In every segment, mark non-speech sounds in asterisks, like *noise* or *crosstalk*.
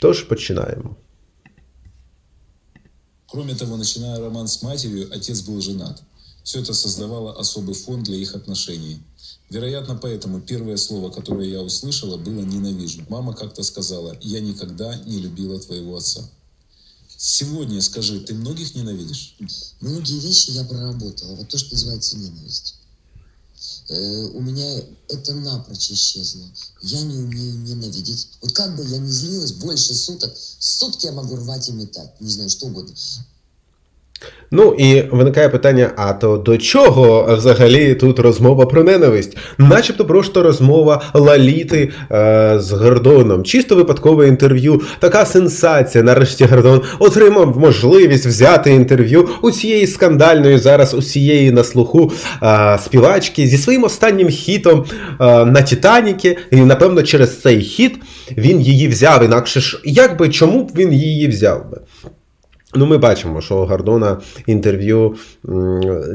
Тож починаємо. Кроме того, начиная роман с матерью, отец был женат. Все это создавало особый фон для их отношений. Вероятно, поэтому первое слово, которое я услышала, было «ненавижу». Мама как-то сказала «я никогда не любила твоего отца». Сегодня скажи, ты многих ненавидишь? Многие вещи я проработала. Вот то, что называется ненависть. Э, у меня это напрочь исчезло. Я не умею ненавидеть. Вот как бы я ни злилась больше суток, сутки я могу рвать и метать. Не знаю, что угодно. Ну і виникає питання: а то до чого взагалі тут розмова про ненависть? Начебто просто розмова Лаліти е, з Гордоном. Чисто випадкове інтерв'ю. Така сенсація. Нарешті Гордон отримав можливість взяти інтерв'ю у цієї скандальної зараз усієї на слуху е, співачки зі своїм останнім хітом е, на Титаніки. І напевно через цей хіт він її взяв. Інакше ж, як би чому б він її взяв би? Ну, ми бачимо, що у Гордона інтерв'ю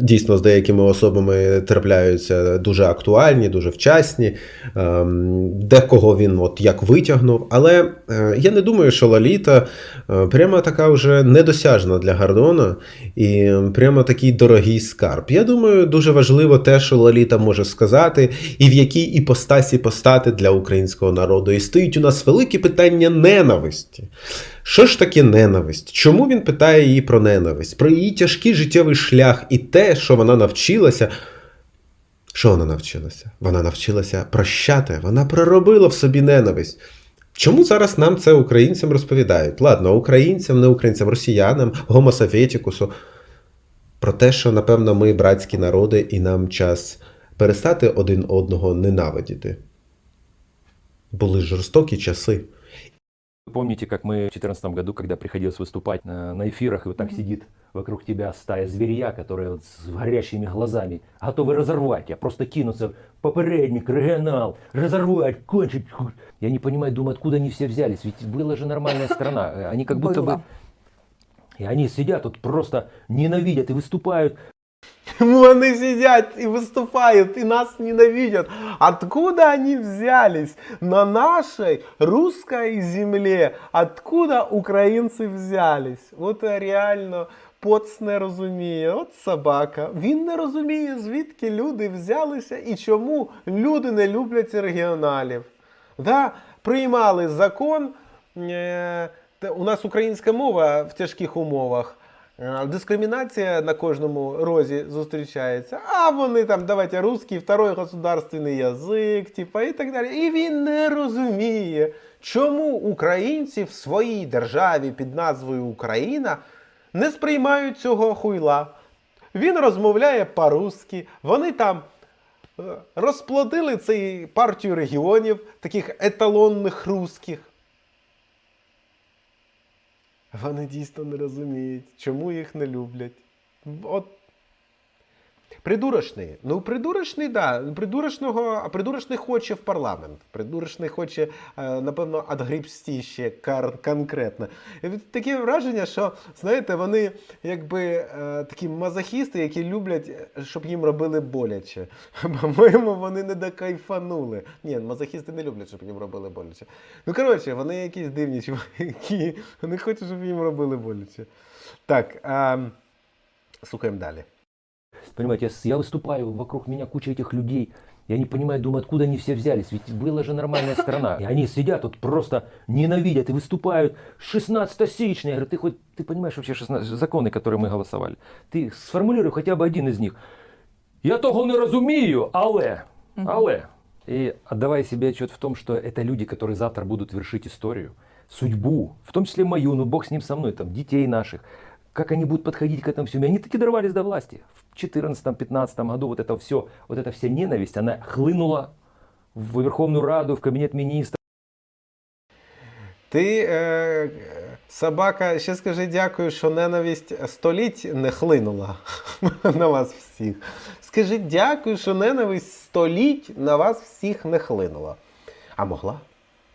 дійсно з деякими особами трапляються дуже актуальні, дуже вчасні. Ем, Декого він от як витягнув. Але е, я не думаю, що Лаліта е, прямо така вже недосяжна для Гордона і прямо такий дорогий скарб. Я думаю, дуже важливо те, що Лаліта може сказати, і в якій іпостасі постати для українського народу. І стоїть у нас велике питання ненависті. Що ж таке ненависть? Чому він питає її про ненависть? Про її тяжкий життєвий шлях і те, що вона навчилася. Що вона навчилася? Вона навчилася прощати, вона проробила в собі ненависть. Чому зараз нам це українцям розповідають? Ладно, українцям, не українцям, росіянам, гомосоветікусу. Про те, що, напевно, ми братські народи, і нам час перестати один одного ненавидіти. Були жорстокі часи. Помните, как мы в 2014 году, когда приходилось выступать на, на эфирах, и вот так сидит вокруг тебя стая зверья, которые вот с горящими глазами, готовы разорвать тебя, просто кинуться попередник, регионал, разорвать, кончить. Я не понимаю, думаю, откуда они все взялись, ведь была же нормальная страна, Э, они как будто бы... И они сидят тут просто ненавидят и выступают. Вони сидять і виступають, і нас ненавидят. Откуда они взялись? На нашей русской земле. Откуда українці взялись? От реально поц не розуміє. От собака. Він не розуміє, звідки люди взялися і чому люди не люблять регіоналів. Да? Приймали закон. Е- у нас українська мова в тяжких умовах. Е, Дискримінація на кожному розі зустрічається, а вони там, давайте русський, второй государственний язик, типа, і так далі. І він не розуміє, чому українці в своїй державі під назвою Україна не сприймають цього хуйла. Він розмовляє по-русски, вони там е, розплодили цей партію регіонів, таких еталонних русських. Вони дійсно не розуміють, чому їх не люблять. От. Придурочний. Ну, придурочний, да. Придурочного, а придурочний хоче в парламент. Придурочний хоче, е, напевно, адгрібсті ще конкретно. Таке враження, що, знаєте, вони якби е, такі мазохісти, які люблять, е, щоб їм робили боляче. *laughs* По-моєму, вони не докайфанули. Ні, мазохісти не люблять, щоб їм робили боляче. Ну, коротше, вони якісь дивні чуваки. *laughs* Вони хочуть, щоб їм робили боляче. Так, а, слухаємо далі. Понимаете, я выступаю, вокруг меня куча этих людей. Я не понимаю, думаю, откуда они все взялись, ведь была же нормальная страна. И они сидят тут просто ненавидят и выступают. 16 січня. Я говорю, ты хоть, ты понимаешь вообще 16, законы, которые мы голосовали? Ты сформулируй хотя бы один из них. Я того не розумію, але, але. И отдавая себе отчет в том, что это люди, которые завтра будут вершить историю, судьбу, в том числе мою, ну бог с ним со мной, там, детей наших, как они будут подходить к этому всему. И они таки дорвались до власти. В 2014-2015 году вот это все, вот эта вся ненависть, она хлынула в Верховную Раду, в кабинет министров. Ти, е, собака, ще скажи дякую, що ненависть століть не хлинула *laughs* на вас всіх. Скажи дякую, що ненависть століть на вас всіх не хлинула. А могла?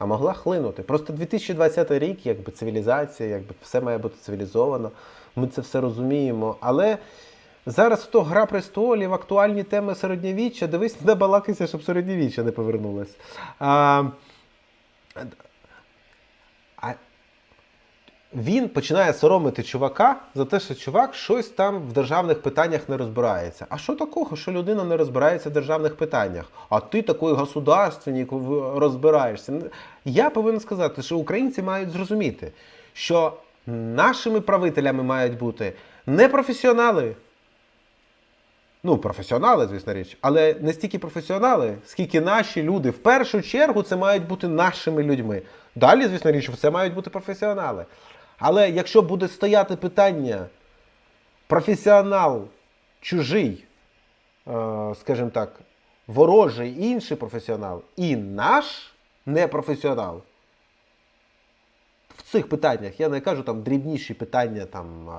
А могла хлинути. Просто 2020 рік, якби цивілізація, якби все має бути цивілізовано. Ми це все розуміємо. Але зараз то гра престолів, актуальні теми середньовіччя. Дивись, *laughs* не балакайся, щоб середньовіччя не повернулось. А, він починає соромити чувака за те, що чувак щось там в державних питаннях не розбирається. А що такого, що людина не розбирається в державних питаннях? А ти такий государственник розбираєшся. Я повинен сказати, що українці мають зрозуміти, що нашими правителями мають бути не професіонали. Ну, професіонали, звісно річ, але не стільки професіонали, скільки наші люди. В першу чергу це мають бути нашими людьми. Далі, звісно річ, це мають бути професіонали. Але якщо буде стояти питання професіонал чужий, е, скажімо так, ворожий інший професіонал і наш непрофесіонал, в цих питаннях я не кажу там дрібніші питання там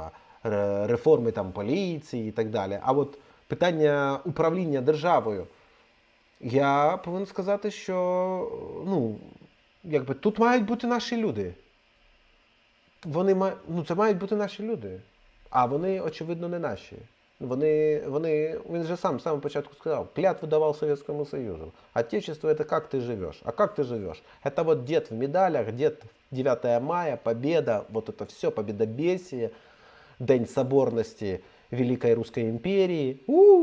реформи там поліції і так далі. А от питання управління державою. Я повинен сказати, що ну, якби тут мають бути наші люди Вони ма... ну, це мають бути наші люди. А вони, очевидно, не наші. Вони, вони, він же сам з самого початку сказав, клятву давал Советскому Союзу. Отечество это как ты живешь. А как ты живешь? Это вот дед в медалях, дед 9 мая, победа, вот это все, победобесие, День соборности Великой Русской імперії. у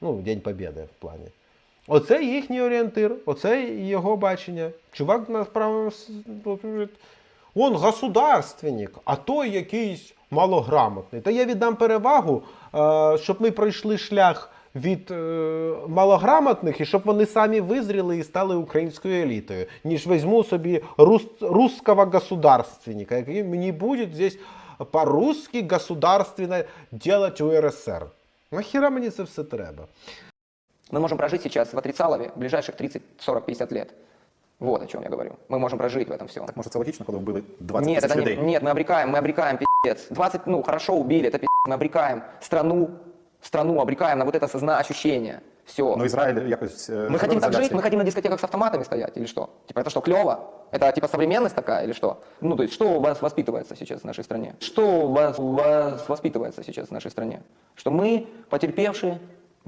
Ну, День Побєди в плані. Оце їхній орієнтир, оце його бачення. Чувак насправді он государственник, а той якийсь малограмотний. Та я віддам перевагу, е, щоб ми пройшли шлях від е, малограмотних і щоб вони самі визріли і стали українською елітою, ніж візьму собі рус, русского государственника, який мені буде здесь по-русски государственно делать УРСР. Нахіра мені це все треба? Мы можем прожить сейчас в отрицалове ближайших 30, 40, 50 лет. Вот о чем я говорю. Мы можем прожить в этом всем. Так може це логічно, коли вбили 20 Нет, тисяч это не, людей? нет, мы обрекаем, мы обрекаем, пиздец. 20, ну, хорошо убили, это пиздец. Мы обрекаем страну, страну обрекаем на вот это созна ощущение. Все. Ну Ізраїль якось... е, мы живе хотим в так жить, ізоляції. мы хотим на дискотеках с автоматами стоять или что? Типа это что, клево? Это типа современность такая или что? Ну, то есть что у вас воспитывается сейчас в нашей стране? Что у вас, у вас воспитывается сейчас в нашей стране? Что мы, потерпевшие,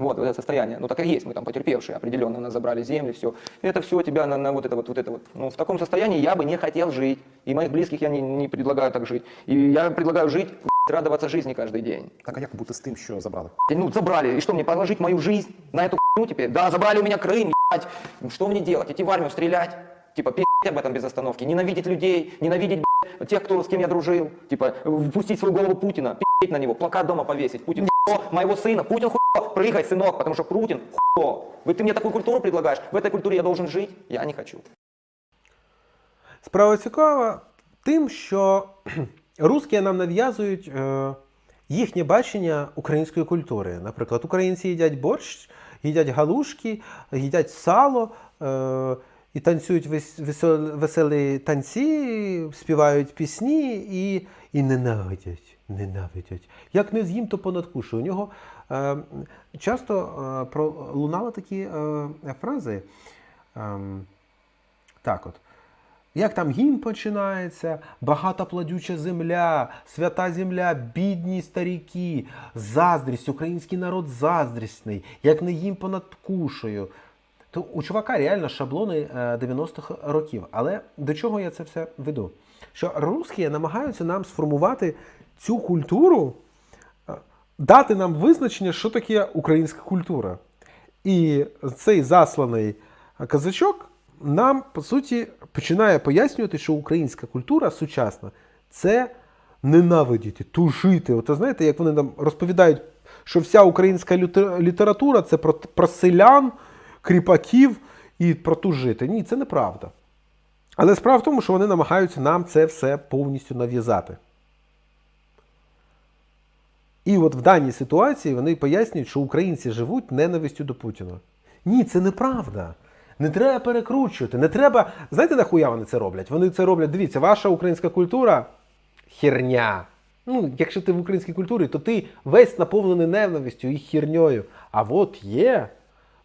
вот, вот это состояние, ну так и есть, мы там потерпевшие, определенно нас забрали земли, все. Это все тебя на, на вот это вот, вот это вот. Ну, в таком состоянии я бы не хотел жить. И моих близких я не, не предлагаю так жить. И я предлагаю жить, радоваться жизни каждый день. Так а як бути з тим, що забрали? Ну, забрали. И что, мне положить мою жизнь на эту хуйню теперь? Да, забрали у меня Крым, ебать. Что мне делать? Идти в армию стрелять? Типа, пи***ть об этом без остановки. Ненавидеть людей, ненавидеть блядь, тех, кто, с кем я дружил. Типа, впустить в свою голову Путина, пи***ть на него, плакат дома повесить. Путин хуё, моего сына, Путин хуё, прыгай, сынок, потому что Путин хуё. Вы, ты мне такую культуру предлагаешь? В этой культуре я должен жить? Я не хочу. Справа цікава тим, що *clears throat* русські нам нав'язують е, їхнє бачення української культури. Наприклад, українці їдять борщ, їдять галушки, їдять сало е, і танцюють вес- весел- веселі танці, співають пісні і, і ненавидять. Ненавидять. Як не з'їм, то понадкушу. У нього е, часто е, пролунали такі е, фрази. ем, так от. Як там гімн починається, багата плодюча земля, свята земля, бідні старіки, заздрість, український народ заздрісний, як не їм понад кушею. То у чувака реально шаблони е, 90-х років. Але до чого я це все веду? Що русські намагаються нам сформувати цю культуру, е, дати нам визначення, що таке українська культура. І цей засланий казачок нам, по суті, починає пояснювати, що українська культура сучасна це ненавидіти, тужити. От знаєте, як вони нам розповідають, що вся українська література це про, про селян, кріпаків і про тужити. Ні, це неправда. Але справа в тому, що вони намагаються нам це все повністю нав'язати. І от в даній ситуації вони пояснюють, що українці живуть ненавистю до Путіна. Ні, це неправда. Не треба перекручувати. Не треба. Знаєте, нахуя вони це роблять? Вони це роблять. Дивіться, ваша українська культура херня. Ну, якщо ти в українській культурі, то ти весь наповнений ненавистю і херньою. А от є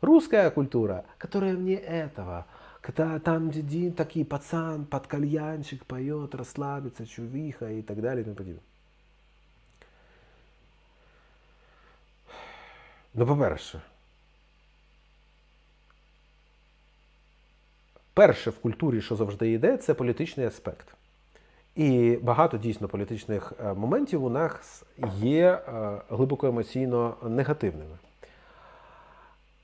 русская культура, которая вне этого. Когда там где такой пацан под кальянчик поет, расслабится, чувиха и так далее и тому подобное. Ну, по-перше, перше в культурі, що завжди йде, це політичний аспект. І багато дійсно політичних е, моментів у нас є е, глибоко емоційно негативними.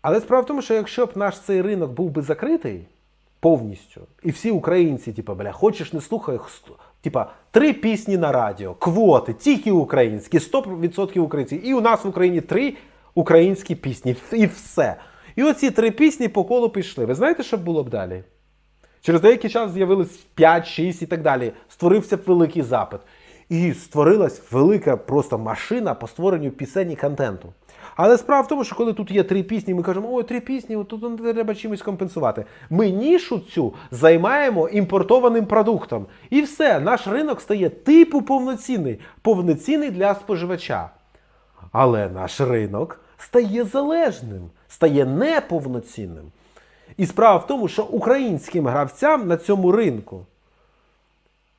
Але справа в тому, що якщо б наш цей ринок був би закритий повністю, і всі українці, типа, бля, хочеш не слухай, типа, три пісні на радіо, квоти, тільки українські, 100% українці. І у нас в Україні три українські пісні, і все. І оці три пісні по колу пішли. Ви знаєте, що було б далі? Через деякий час з'явилось 5, 6 і так далі. Створився великий запит. І створилась велика просто машина по створенню пісень і контенту. Але справа в тому, що коли тут є три пісні, ми кажемо, ой, три пісні, от тут треба чимось компенсувати. Ми нішу цю займаємо імпортованим продуктом. І все, наш ринок стає типу повноцінний, повноцінний для споживача. Але наш ринок стає залежним, стає неповноцінним. І справа в тому, що українським гравцям на цьому ринку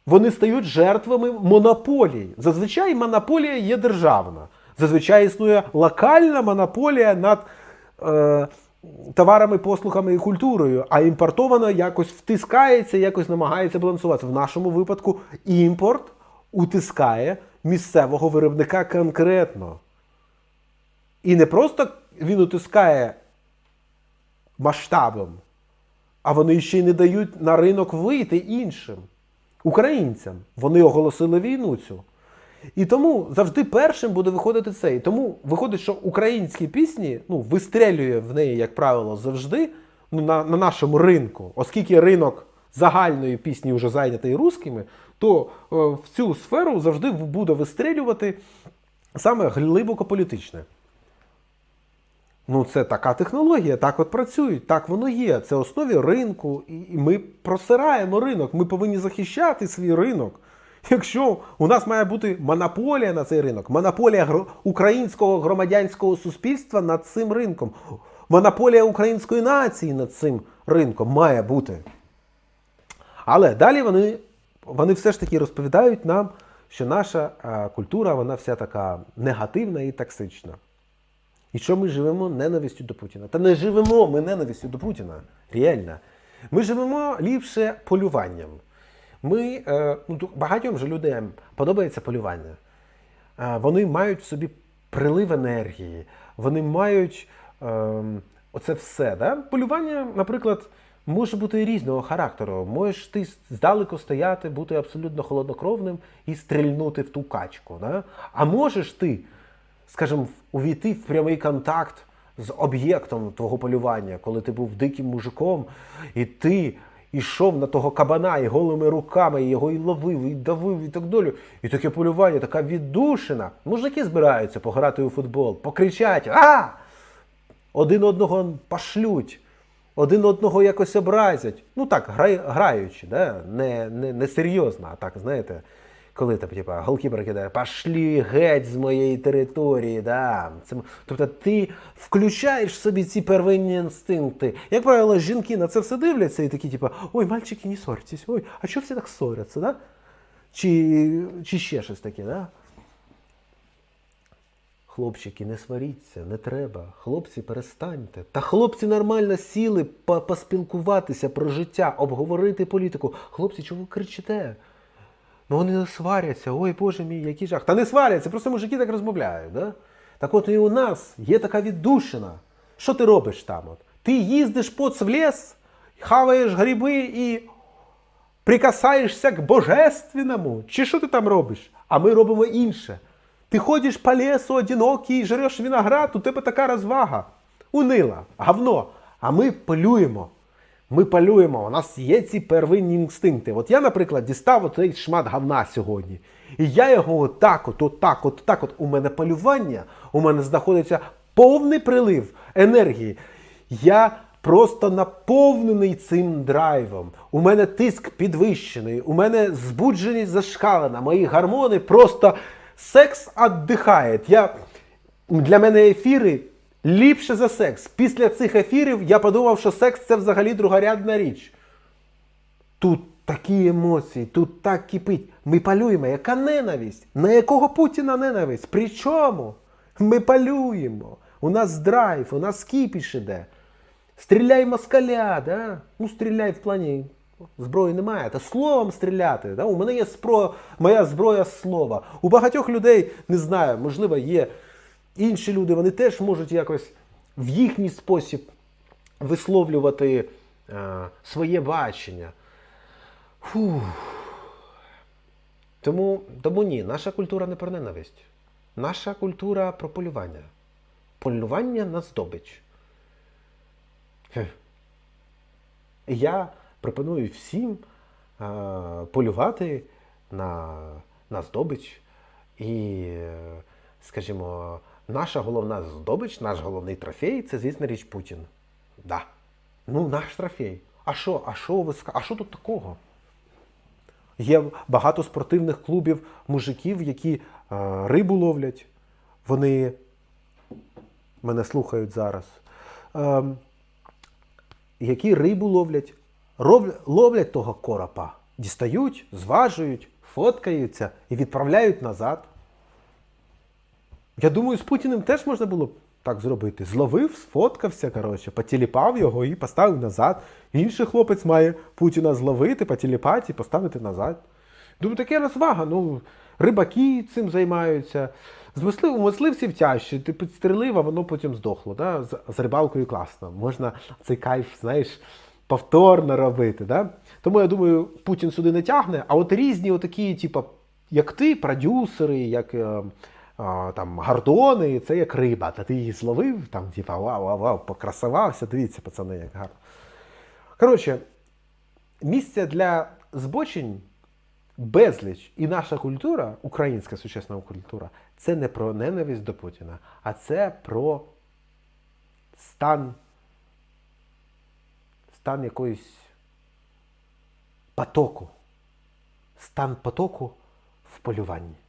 вони стають жертвами монополій. Зазвичай монополія є державна. Зазвичай існує локальна монополія над е, товарами, послугами і культурою, а імпортована якось втискається, якось намагається балансуватися. В нашому випадку імпорт утискає місцевого виробника конкретно. І не просто він утискає масштабом, а вони ще й не дають на ринок вийти іншим українцям. Вони оголосили війну цю. І тому завжди першим буде виходити це. І тому виходить, що українські пісні ну, вистрелює в неї, як правило, завжди ну, на, на нашому ринку, оскільки ринок загальної пісні вже зайнятий русскими, то е, в цю сферу завжди буде вистрелювати саме глибоко політичне. Ну, це така технологія, так от працюють, так воно є. Це основі ринку, і ми просираємо ринок. Ми повинні захищати свій ринок. Якщо у нас має бути монополія на цей ринок, монополія українського громадянського суспільства над цим ринком, монополія української нації над цим ринком має бути. Але далі вони, вони все ж таки розповідають нам, що наша е, культура вона вся така негативна і токсична. І що ми живемо ненавистю до Путіна? Та не живемо ми ненавистю до Путіна. Реально. Ми живемо ліпше полюванням. Ми, е, ну, багатьом же людям подобається полювання. Е, вони мають в собі прилив енергії, вони мають е, оце все. Да? Полювання, наприклад, може бути різного характеру. Можеш ти здалеку стояти, бути абсолютно холоднокровним і стрільнути в ту качку. Да? А можеш ти, скажімо, увійти в прямий контакт з об'єктом твого полювання, коли ти був диким мужиком, і ти йшов на того кабана і голими руками його і ловив, і давив, і так далі. І таке полювання, така віддушина. Мужики збираються пограти у футбол, покричать А! Один одного пошлють, один одного якось образять. Ну так, грай, граючи, да? не, не, не серйозно, а так, знаєте, коли там, типа, голкіпер кидає, пошлі геть з моєї території. Да? Це, тобто ти включаєш в собі ці первинні інстинкти. Як правило, жінки на це все дивляться і такі, типа, ой, мальчики, не ссорьтесь, ой, а чого всі так ссоряться, да? Чи, чи ще щось таке, да? Хлопчики, не сваріться, не треба. Хлопці, перестаньте. Та хлопці нормально сіли поспілкуватися про життя, обговорити політику. Хлопці, чого ви кричите? Ну вони сваряться, ой Боже мій, який жах. Та не сваряться, просто мужики так розмовляють. Да? Так от і у нас є така віддушина. Що ти робиш там? От? Ти їздиш поц в ліс, хаваєш гриби і прикасаєшся к божественному. Чи що ти там робиш? А ми робимо інше. Ти ходиш по лісу одинокий, жреш виноград, у тебе така розвага. Унила, говно. А ми полюємо. Ми полюємо, у нас є ці первинні інстинкти. От я, наприклад, дістав оцей шмат говна сьогодні. І я його отак, от, отак, от, так от. У мене полювання, у мене знаходиться повний прилив енергії. Я просто наповнений цим драйвом. У мене тиск підвищений, у мене збудженість зашкалена, мої гормони просто секс віддихає. Я, для мене ефіри ліпше за секс. Після цих ефірів я подумав, що секс це взагалі другорядна річ. Тут такі емоції, тут так кипить. Ми палюємо. Яка ненависть? На якого Путіна ненависть? При чому? Ми палюємо. У нас драйв, у нас кіпіш іде. Стріляй москаля, да? Ну, стріляй в плані Зброї немає, та словом стріляти. Да? У мене є спро... моя зброя слова. У багатьох людей не знаю, можливо, є інші люди, вони теж можуть якось в їхній спосіб висловлювати е, своє бачення. Фух. Тому, тому ні, наша культура не про ненависть. Наша культура про полювання. Полювання на здобич. Хе. Я пропоную всім е, полювати на, на здобич. І, е, скажімо, наша головна здобич, наш головний трофей це, звісно, річ Путін. Да. Ну, наш трофей. А що? А що ви А що тут такого? Є багато спортивних клубів мужиків, які е, рибу ловлять. Вони мене слухають зараз. Ем, які рибу ловлять, роб- ловлять того коропа, дістають, зважують, фоткаються і відправляють назад. Я думаю, з Путіним теж можна було б так зробити. Зловив, сфоткався, коротше, потіліпав його і поставив назад. Інший хлопець має Путіна зловити, потіліпати і поставити назад. Думаю, таке розвага. Ну, рибаки цим займаються. З мислив, мисливців тяжче, ти підстрелив, а воно потім здохло. Да? З, з рибалкою класно. Можна цей кайф, знаєш, повторно робити. Да? Тому я думаю, Путін сюди не тягне, а от різні, отакі, типу, як ти, продюсери, як е, там, гардони, це як риба. Та ти її зловив, там, типу, вау, вау, вау, покрасувався. Дивіться, пацани, як гарно. Коротше, місце для збочень безліч. І наша культура, українська сучасна культура, це не про ненависть до Путіна, а це про стан, стан якоїсь потоку. Стан потоку в полюванні.